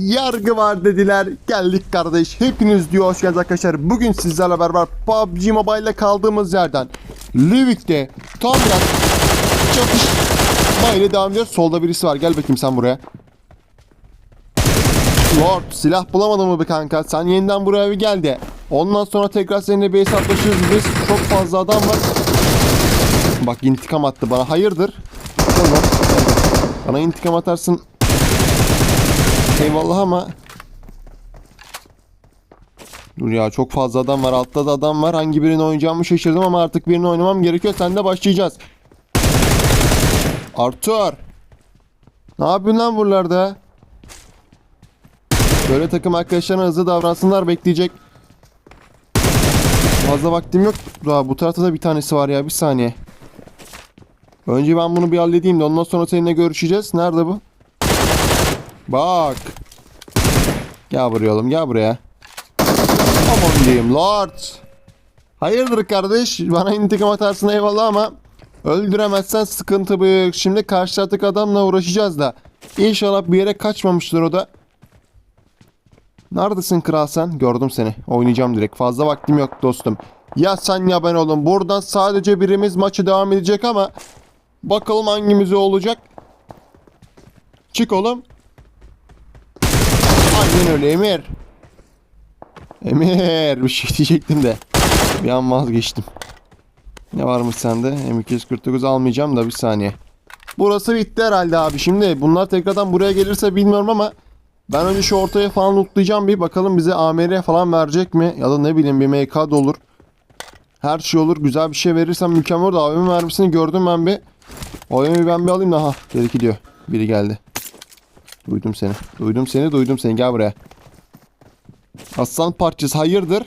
yargı var dediler. Geldik kardeş. Hepiniz diyor hoş geldiniz arkadaşlar. Bugün sizlerle beraber PUBG Mobile'de kaldığımız yerden Livik'te tam biraz çatışma ile devam ediyor. Solda birisi var. Gel bakayım sen buraya. Lord silah bulamadın mı be kanka? Sen yeniden buraya bir gel de. Ondan sonra tekrar seninle bir hesaplaşırız biz. Çok fazla adam var. Bak intikam attı bana. Hayırdır? Bana intikam atarsın. Eyvallah ama. Dur ya çok fazla adam var. Altta da adam var. Hangi birini oynayacağımı şaşırdım ama artık birini oynamam gerekiyor. Sen de başlayacağız. Artur. Ne yapıyorsun lan buralarda? Böyle takım arkadaşlarına hızlı davransınlar bekleyecek. Fazla vaktim yok. Daha bu tarafta da bir tanesi var ya bir saniye. Önce ben bunu bir halledeyim de ondan sonra seninle görüşeceğiz. Nerede bu? Bak. Gel buraya oğlum gel buraya. Aman diyeyim Lord. Hayırdır kardeş? Bana intikam atarsın eyvallah ama öldüremezsen sıkıntı büyük. Şimdi karşı adamla uğraşacağız da. İnşallah bir yere kaçmamıştır o da. Neredesin kral sen? Gördüm seni. Oynayacağım direkt. Fazla vaktim yok dostum. Ya sen ya ben oğlum. Buradan sadece birimiz maçı devam edecek ama bakalım hangimiz olacak. Çık oğlum. Aynen öyle Emir. Emir bir şey diyecektim de. Bir an vazgeçtim. Ne varmış sende? M249 almayacağım da bir saniye. Burası bitti herhalde abi. Şimdi bunlar tekrardan buraya gelirse bilmiyorum ama ben önce şu ortaya falan lootlayacağım bir bakalım bize AMR falan verecek mi? Ya da ne bileyim bir MK da olur. Her şey olur. Güzel bir şey verirsem mükemmel olur. AVM mermisini gördüm ben bir. AVM'yi ben bir alayım da. Aha belki diyor. Biri geldi. Duydum seni. Duydum seni duydum seni. Gel buraya. Aslan parçası hayırdır?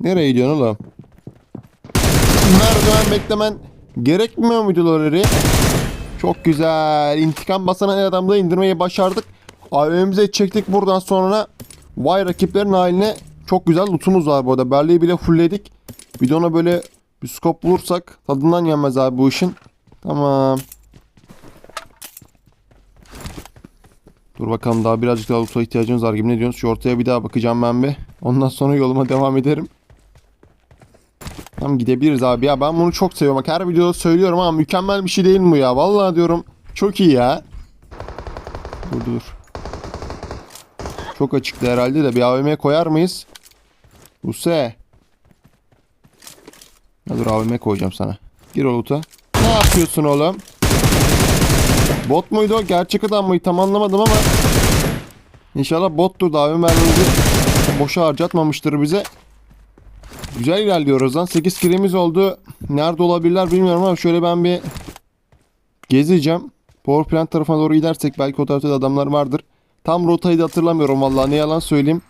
Nereye gidiyorsun oğlum? Merdiven beklemen gerekmiyor muydu Loreri? Çok güzel. İntikam basan adamda indirmeyi başardık. AVM'imize çektik buradan sonra. Vay rakiplerin haline çok güzel lootumuz var bu arada. Berli'yi bile fullledik. Bir de ona böyle bir scope bulursak tadından yenmez abi bu işin. Tamam. Dur bakalım daha birazcık daha loot'a ihtiyacımız var gibi ne diyorsunuz? Şu ortaya bir daha bakacağım ben bir. Ondan sonra yoluma devam ederim. Tamam gidebiliriz abi ya ben bunu çok seviyorum. Her videoda söylüyorum ama mükemmel bir şey değil mi bu ya? Vallahi diyorum çok iyi ya. Dur dur. Çok açıktı herhalde de bir AVM koyar mıyız? Buse. Ya dur AVM koyacağım sana. Gir oluta. Yapıyorsun oğlum? Bot muydu o? Gerçek adam mıydı? Tam anlamadım ama. İnşallah bottur da AVM mermimizi boşa harcatmamıştır bize. Güzel ilerliyoruz lan. 8 kilimiz oldu. Nerede olabilirler bilmiyorum ama şöyle ben bir gezeceğim. Power plant tarafına doğru gidersek belki o tarafta da adamlar vardır. Tam rotayı da hatırlamıyorum vallahi ne yalan söyleyeyim.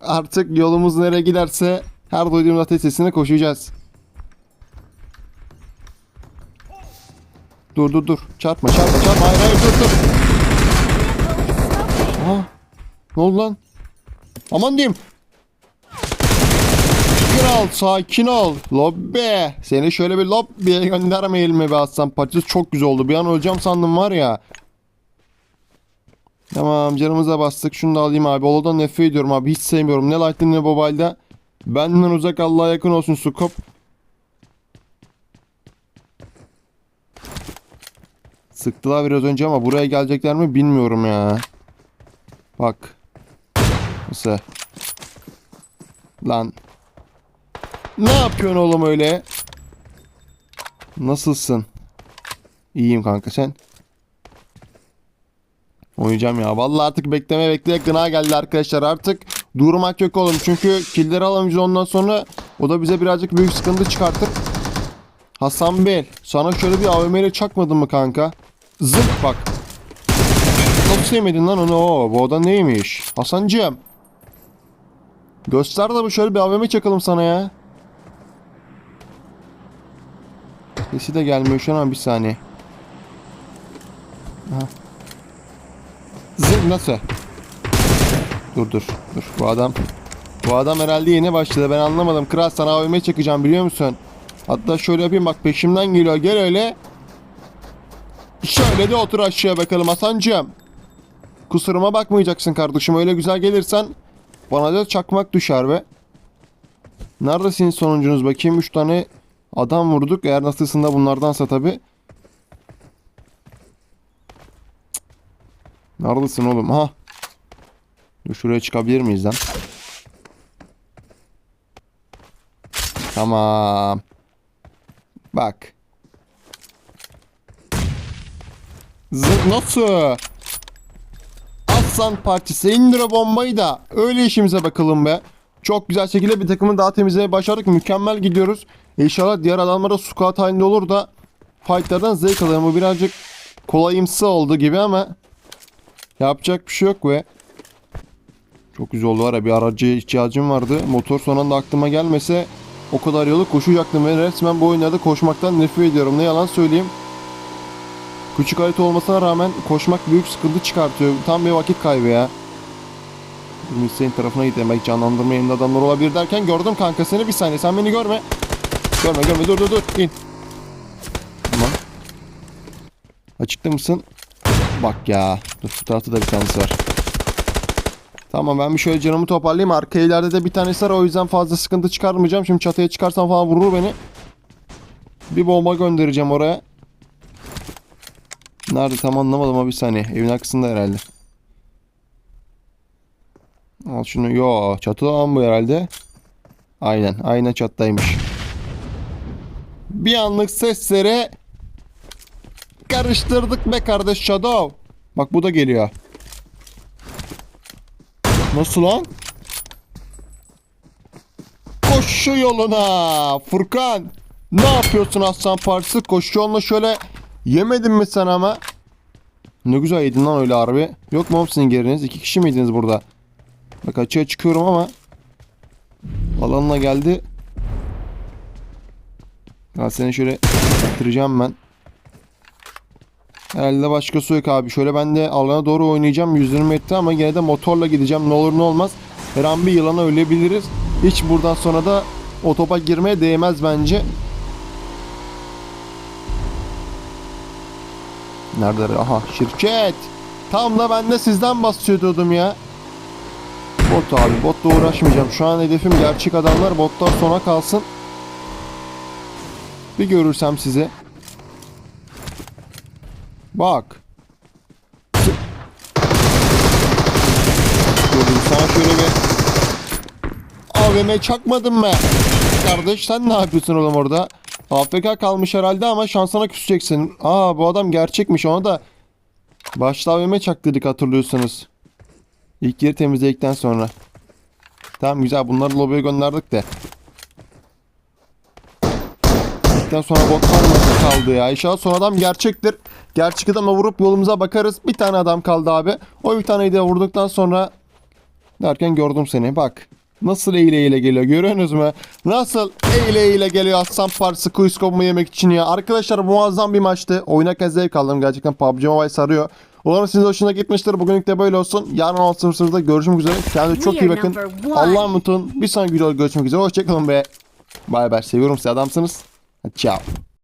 Artık yolumuz nereye giderse her duyduğumuz ateş sesine koşacağız. Dur dur dur. Çarpma çarpma çarpma. Hayır hayır dur dur. Aa, ne oldu lan? Aman diyeyim. Kral sakin ol. Lobbe. Seni şöyle bir lobby'ye göndermeyelim mi be aslan parçası çok güzel oldu. Bir an öleceğim sandım var ya. Tamam canımıza bastık. Şunu da alayım abi. Olo'dan nefret ediyorum abi. Hiç sevmiyorum. Ne Lightning ne Mobile'da. Benden uzak Allah'a yakın olsun Sukop. Sıktılar biraz önce ama buraya gelecekler mi bilmiyorum ya. Bak. Nasıl? Lan. Ne yapıyorsun oğlum öyle? Nasılsın? İyiyim kanka sen. Oynayacağım ya. Vallahi artık bekleme bekleye gına geldi arkadaşlar. Artık durmak yok oğlum. Çünkü killleri alamayacağız ondan sonra o da bize birazcık büyük sıkıntı çıkartır. Hasan Bey sana şöyle bir AVM ile çakmadın mı kanka? Zıp bak. Nasıl sevmedin lan onu? Oo, bu oda neymiş? Hasancığım. Göster de bu şöyle bir AVM çakalım sana ya. Sesi de gelmiyor şu an bir saniye. Aha. Zıp nasıl? Dur dur dur bu adam bu adam herhalde yeni başladı ben anlamadım. Kral sana AVM çakacağım biliyor musun? Hatta şöyle yapayım bak peşimden geliyor gel öyle. Şöyle de otur aşağıya bakalım Hasancığım. Kusuruma bakmayacaksın kardeşim. Öyle güzel gelirsen bana da çakmak düşer be. Nerede sizin sonuncunuz bakayım? 3 tane adam vurduk. Eğer nasılsında bunlardansa tabi. Neredesin oğlum? Ha. Dur şuraya çıkabilir miyiz lan? Tamam. Bak. Zı nasıl? Aslan Partisi indir o bombayı da öyle işimize bakalım be. Çok güzel şekilde bir takımı daha temizlemeye başardık. Mükemmel gidiyoruz. İnşallah diğer adamlara squat halinde olur da fightlardan zevk alırım. Bu birazcık kolayımsı oldu gibi ama yapacak bir şey yok ve çok güzel oldu var ya bir aracıya ihtiyacım vardı. Motor son anda aklıma gelmese o kadar yolu koşacaktım ve resmen bu oyunlarda koşmaktan nefret ediyorum. Ne yalan söyleyeyim. Küçük harita olmasına rağmen koşmak büyük sıkıntı çıkartıyor. Tam bir vakit kaybı ya. Hüseyin tarafına gidelim. Belki canlandırma yerinde adamlar olabilir derken gördüm kanka seni bir saniye. Sen beni görme. Görme görme dur dur dur. İn. Tamam. Açıkta mısın? Bak ya. Dur şu tarafta da bir tanesi var. Tamam ben bir şöyle canımı toparlayayım. Arka ileride de bir tanesi var. O yüzden fazla sıkıntı çıkarmayacağım. Şimdi çatıya çıkarsam falan vurur beni. Bir bomba göndereceğim oraya. Nerede tam anlamadım ama bir saniye. Evin arkasında herhalde. Al şunu. Yo çatıda lan bu herhalde. Aynen. Aynen çattaymış. Bir anlık seslere karıştırdık be kardeş Shadow. Bak bu da geliyor. Nasıl lan? Koşu yoluna. Furkan. Ne yapıyorsun Aslan Partisi? Koşu yoluna şöyle yemedin mi sen ama? Ne güzel yedin lan öyle harbi. Yok mu sizin geriniz? İki kişi miydiniz burada? Bak açığa çıkıyorum ama alanına geldi. Ya seni şöyle bitireceğim ben. Herhalde başka su yok abi. Şöyle ben de alana doğru oynayacağım. 120 metre ama yine de motorla gideceğim. Ne olur ne olmaz. Her an bir yılana ölebiliriz. Hiç buradan sonra da o girmeye değmez bence. Nerede? Aha şirket. Tam da ben de sizden bahsediyordum ya. Bot abi botla uğraşmayacağım. Şu an hedefim gerçek adamlar. Botlar sona kalsın. Bir görürsem sizi. Bak. Gördüm sana şöyle bir AVM çakmadın mı? Kardeş sen ne yapıyorsun oğlum orada? AFK kalmış herhalde ama şansına küseceksin. Aa bu adam gerçekmiş ona da başta AVM çaktırdık hatırlıyorsanız. İlk yeri temizledikten sonra. Tamam güzel bunları lobiye gönderdik de. Gittikten sonra botlar nasıl kaldı ya? İnşallah son adam gerçektir. Gerçek adama vurup yolumuza bakarız. Bir tane adam kaldı abi. O bir taneyi de vurduktan sonra derken gördüm seni. Bak. Nasıl eyle eyle geliyor görüyorsunuz mu? Nasıl eyle eyle geliyor Aslan Partisi quiz combo yemek için ya. Arkadaşlar muazzam bir maçtı. Oynarken zevk aldım. Gerçekten PUBG Mobile sarıyor. Umarım sizin hoşuna gitmiştir. Bugünlük de böyle olsun. Yarın 6.00'da görüşmek üzere. Kendinize çok iyi bakın. Allah'a olun. Bir sonraki videoda görüşmek üzere. Hoşçakalın be. Bay bay. Seviyorum sizi adamsınız. Ciao.